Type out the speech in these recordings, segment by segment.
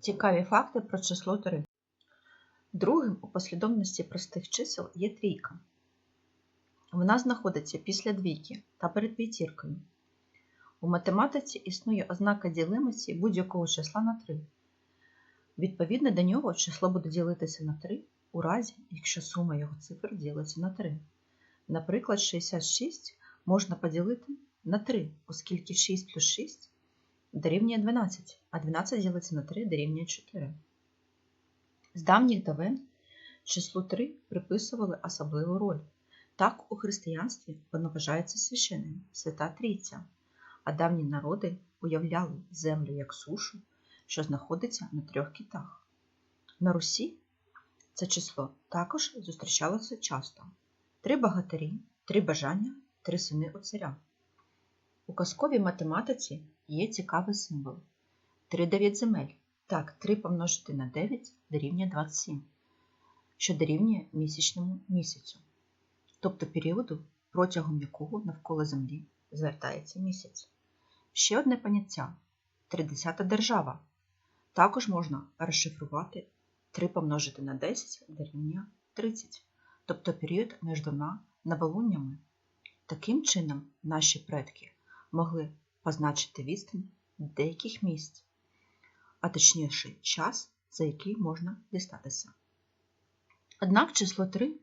Цікаві факти про число 3. Другим у послідовності простих чисел є трійка. Вона знаходиться після двійки та перед п'ятіркою. У математиці існує ознака ділимості будь-якого числа на 3. Відповідно до нього число буде ділитися на 3 у разі, якщо сума його цифр ділиться на 3. Наприклад, 66 можна поділити на 3, оскільки 6 плюс 6 дорівнює 12, а 12 ділиться на 3 дорівнює 4. З давніх давен числу 3 приписували особливу роль. Так у християнстві воно вважається священним, свята Трійця, а давні народи уявляли землю як сушу, що знаходиться на трьох китах. На Русі це число також зустрічалося часто: три богатирі, три бажання, три сини у царя. У казковій математиці є цікавий символ 3-9 земель. Так, 3 помножити на 9 дорівнює 27, що дорівнює місячному місяцю, тобто періоду, протягом якого навколо Землі звертається місяць. Ще одне поняття 30 держава. Також можна розшифрувати 3 помножити на 10 дорівнює 30, тобто період між двома новолуннями. Таким чином, наші предки могли позначити відстань деяких місць, а точніше час, за який можна дістатися. Однак число 3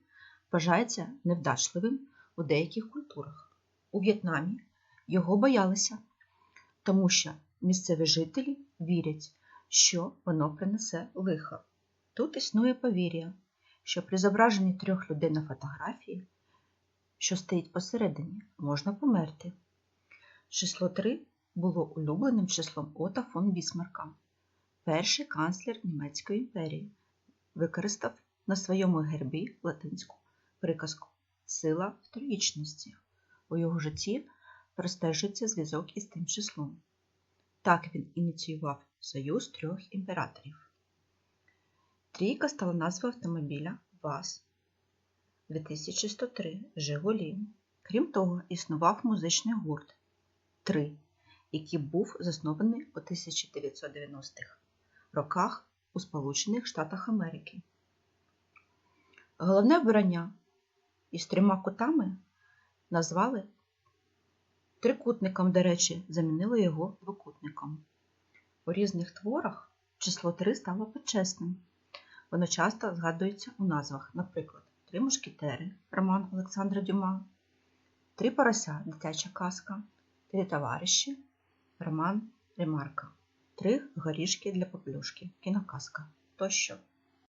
вважається невдачливим у деяких культурах. У В'єтнамі його боялися, тому що місцеві жителі вірять, що воно принесе лихо. Тут існує повір'я, що при зображенні трьох людей на фотографії, що стоїть посередині, можна померти. Число 3 було улюбленим числом Ота фон Бісмарка. Перший канцлер Німецької імперії використав на своєму гербі латинську приказку Сила в трієчності. У його житті простежується зв'язок із тим числом. Так він ініціював союз трьох імператорів. Трійка стала назвою автомобіля ВАЗ 2103 Жигулі. Крім того, існував музичний гурт 3, який був заснований у 1990-х роках у Сполучених Штатах Америки. Головне вбрання із трьома кутами назвали трикутником, до речі, замінили його двокутником. У різних творах число 3 стало почесним. Воно часто згадується у назвах, наприклад, Три мушкетери роман Олександра Дюма, Три порося дитяча казка, Три товариші. Роман Ремарка, Три горішки для поплюшки кіноказка тощо.